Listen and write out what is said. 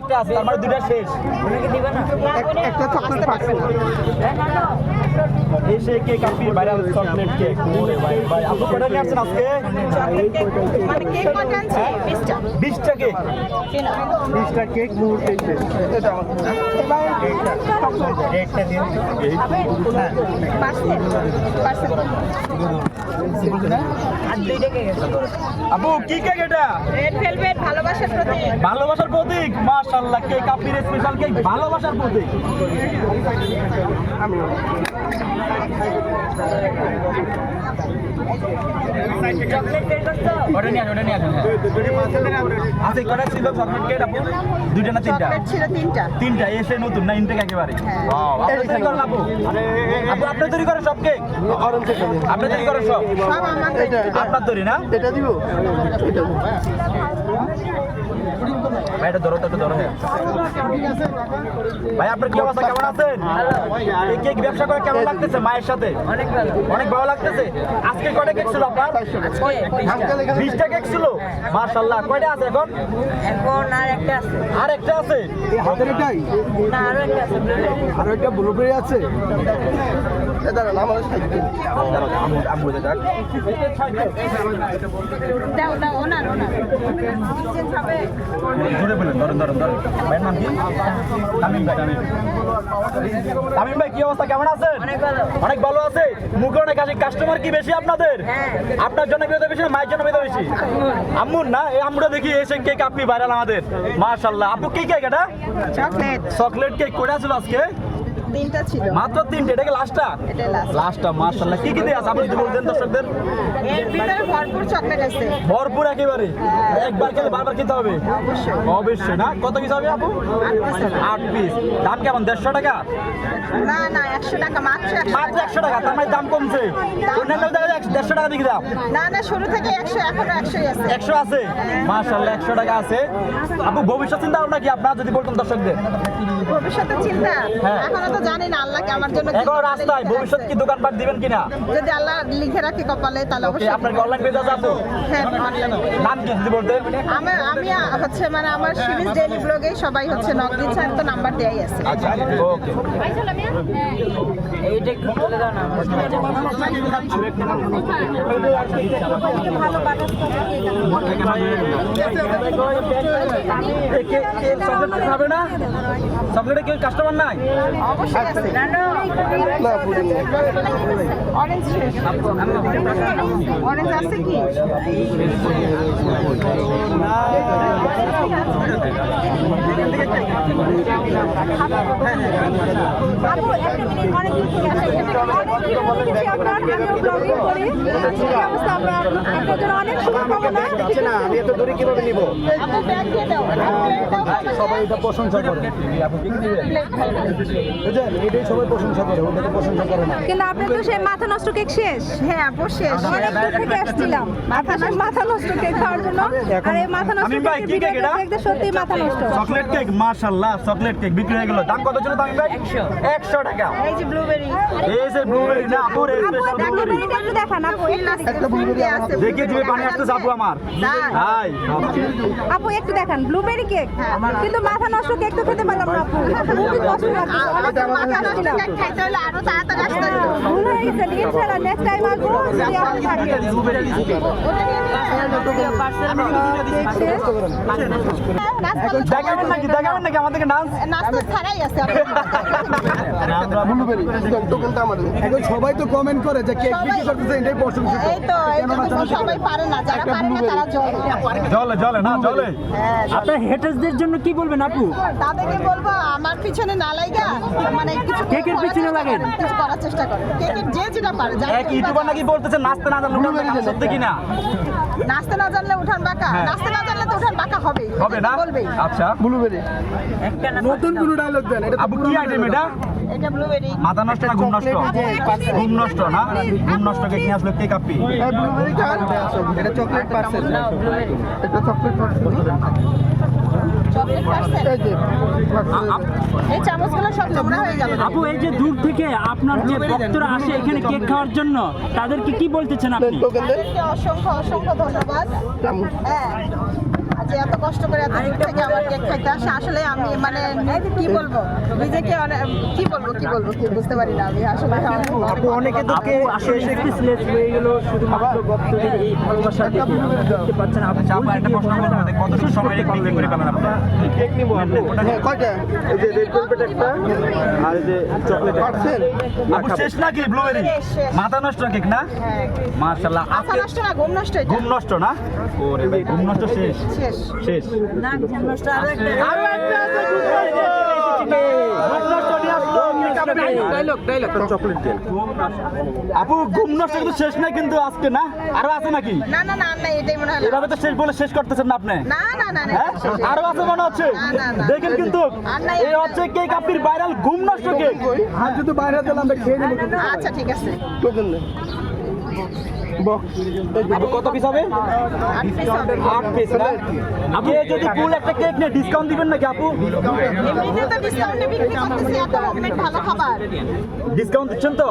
একটা আছে তার মানে দুটা শেষ। ওনাকে দিবে না? একটা চকলেট পাচ্ছে না। এসে কেক আপনি ভাইরাল চকলেট কেক ওরে ভাই ভাই আপনি কটা নিয়ে আসছেন আজকে? মানে কেক কত আনছে বিশটা। বিশটা কেক? বিশটা কেক মুহূর্তে। এটা পার্সেল পার্সেল আর দুইটা কেক আছে আপু কি কেক এটা? রেড ভেলভেট ভালোবাসার প্রতীক। ভালোবাসার প্রতীক? মাশাআল্লাহ কেক আপির স্পেশাল কেক ভালোবাসার প্রতীক। করছ ওটা নিয়ে আসুন, ওটা নিয়ে আসুন, হ্যাঁ। কটা ছিল চকলেট কেক আপু? দুইটা না তিনটা? ছিল তিনটা। তিনটা এসে নতুন না ইনটেক একেবারে? হ্যাঁ। আপনি তৈরি করেন আপু? আপু আপনি তৈরি করেন সব কেক আপনি তৈরি করেন সব? আপনার তৈরি না? এটা দিব। ভাই এটা ধরো তো একটু ধরো। ভাই আপনার কি অবস্থা? কেমন আছেন? কেক ব্যবসা করে কেমন লাগতেছে মায়ের সাথে? অনেক ভালো লাগতেছে। আজকে কয়টা কেক ছিল আপনার? বিশটা কেক ছিল? মার্শাল্লাহ কয়টা আছে এখন? এখন আর একটা আছে? আর একটা আছে। হাতের এটাই না আরও একটা আছে। আর ওইটা ব্লুবেরি আছে। দাঁড়ান আমাদের এটা যাক। দাও দাও ওনার ওনার। ধরেন ধরেন ধরেন ভাইয়ের নাম কি? তামিম ভাই। তামিম তামিম ভাই কি অবস্থা? কেমন আছেন? অনেক ভালো। অনেক ভালো আছে। মুখে অনেক আছে কাস্টমার কি বেশি আপনাদের? হ্যাঁ। আপনার জন্য বেরোতে বেশি না মায়ের জন্য বেরোতে বেশি? আম্মুর না? এই আমরা দেখি এসে কেক আপনি ভাইরাল আমাদের। মাশাল্লাহ আপু কি কেক এটা? চকলেট চকলেট কেক কয়টা ছিল আজকে? তিনটা ছিল। মাত্র তিনটে এটা কি লাস্টটা এটা। লাস্টটা মাশাআল্লাহ। কি কি দিয়ে আছে? আপনি যদি বলতেন দর্শকদের। এর ভিতরে ভরপুর চকলেট আছে। ভরপুর একেবারে। একবার খেলে বারবার খেতে হবে? অবশ্যই। না? কত পিস হবে আপু? আট পিস দাম কেমন? দেড়শো টাকা? না না একশো টাকা মাত্র মাত্র একশো টাকা তার মানে দাম কমছে। অন্যান্য দেড়শো টাকা দিকে দাম না না শুরু থেকে একশো এখনও একশোই আছে। একশো আছে? মাশাল্লাহ একশো টাকা আছে। আপু ভবিষ্যৎ চিন্তা ভাবনা কি? আপনার যদি বলতেন দর্শকদের। ভবিষ্যতের চিন্তা? হ্যাঁ। এখনও তো জানি না আল্লাহকে আমার জন্য কি এখন রাস্তায় ভবিষ্যৎ কি। দোকানপাট দিবেন কিনা? যদি আল্লাহ লিখে রাখে কপালে তাহলে অবশ্যই আপনার কি অনলাইন পেজ আপু হ্যাঁ। নাম কি যদি আমি হচ্ছে মানে আমার সিরিজ ডেইলি ব্লগে সবাই হচ্ছে নক দিচ্ছে তো নাম্বার দেয়াই আছে। আচ্ছা ওকে। এইটা একটু বলে দাও না খাবে না। চকলেটে কেউ কাস্টমার নাই অবশ্যই আছে। না পুডিং অরেঞ্জ অরেঞ্জ আছে। কি আপু একটা মিনিট যাচ্ছে না। আমি এত দূরে কীভাবে নিব? আপু ব্যাগ দিয়ে দাও সবাই এটা প্রশংসা করে। এটাই সবাই প্রশংসা করে ওটা প্রশংসা করে না। কিন্তু আপনার তো সেই মাথা নষ্ট কেক শেষ। হ্যাঁ আপু শেষ অনেক দূর থেকে আসছিলাম। মাথা মাথা নষ্ট কেক খাওয়ার জন্য। আর এই মাথা নষ্ট আমিন ভাই, কেকের কি কেক ভিডিওটা দেখতে সত্যিই মাথা নষ্ট। চকলেট কেক মাশাল্লাহ চকলেট কেক। বিক্রি হয়ে গেল। দাম কত ছিল? দাম ভাই? একশো। একশো টাকা। এই যে ব্লুবেরি এই যে ব্লুবেরি না আপুর আপু স্পেশাল একটু দেখান আপু একটু দেখান। দেখে দিবে পানি আসতেছে আপু আমার হাই আপু একটু দেখান ব্লুবেরি কেক কিন্তু মাথা নষ্ট কেক তো খেতে পারলাম না আপু খুবই কষ্ট লাগছে অনেক খাইতে হলে আরও তাড়াতাড়ি আসতে হবে ভুল হয়ে গেছে ইনশাআল্লাহ নেক্সট টাইম আসব যদি আপনি থাকেন দেখাবেন নাকি? দেখাবেন নাকি? আমাদেরকে ডান্স নাস্তা ছাড়াই আছে আপনার। ব্লুবেরি দোকানটা আমাদের। এখন সবাই তো কমেন্ট করে যে কেক বিক্রি করতেছে এটাই প্রশংসিত এই তো এই জন্য তো সবাই পারে না। যারা পারে না তারা জল। জলে জলে না জলে। হ্যাঁ আপনার হেটার্সদের জন্য কি বলবেন আপু? তাদেরকে বলব আমার পিছনে না লাইগা মানে কিছু কেকের পিছনে লাগেন। কিছু করার চেষ্টা করেন। কেকের যে যেটা পারে এক ইউটিউবার নাকি বলতেছে নাচতে না জানলে উঠান বাঁকা, সত্যি কি না নাচতে না জানলে উঠান বাঁকা। হ্যাঁ। নাচতে না জানলে তো উঠান বাঁকা হবে হবে না? আচ্ছা ব্লুবেরি নতুন কোনো ডায়লগ দেন এটা কি আইটেম এটা? এটা ব্লুবেরি মাথা নষ্ট না ঘুম নষ্ট? ঘুম নষ্ট না? ঘুম নষ্ট কেক নিয়ে আসলো? কেক আপি এই ব্লুবেরি খান এটা চকলেট পার্সেল এটা চকলেট পার্সেল হয়ে আপু এই যে দূর থেকে আপনার যে ভক্তরা আসে এখানে কেক খাওয়ার জন্য তাদেরকে কি বলতেছেন আপনি? অসংখ্য অসংখ্য ধন্যবাদ। যে এত কষ্ট করে এত দূর থেকে আমার কেক খাইতে আসে আসলে আমি মানে কি বলব? নিজেকে অনেক কি বলব কি বলব কি বুঝতে পারি না আমি। আসলে আপু অনেকে তো আপু আসলে স্পিচলেস হয়ে গেল শুধুমাত্র ভক্তদের এই ভালোবাসা দেখে। দেখতে পাচ্ছেন আচ্ছা আপু একটা প্রশ্ন করব কত সময় বিক্রি করে পেলেন আপনারা কেক নিবো কয়টা? এই যে রেড ভেলভেট একটা। আর এই যে চকলেট পাচ্ছেন আপু শেষ নাকি ব্লুবেরি শেষ। মাথা নষ্ট কেক না? হ্যাঁ মাশাআল্লাহ আজকে নষ্ট না ঘুম নষ্ট ঘুম নষ্ট না? ওরে ভাই ঘুম নষ্ট শেষ। শেষ। শেষ। আরও একটা আছে আপু ঘুম নষ্ট কিন্তু শেষ না কিন্তু আজকে না? আরও আছে নাকি? না না না এটাই মনে হয় এভাবে তো শেষ বলে শেষ করতেছেন না আপনি? না না না না হ্যাঁ। আরও আছে মনে হচ্ছে? না, না, না। দেখেন কিন্তু আর নাই, এই হচ্ছে কেক আপির ভাইরাল ঘুম নষ্ট কেক আর যদি বাইরে দিলাম খেয়ে নেব। আচ্ছা ঠিক আছে। কত পিস হবে? আট পিস না? আপনি যদি ফুল একটা কেক নিয়ে ডিসকাউন্ট দিবেন নাকি আপু? ডিসকাউন্টে দিচ্ছেন তো?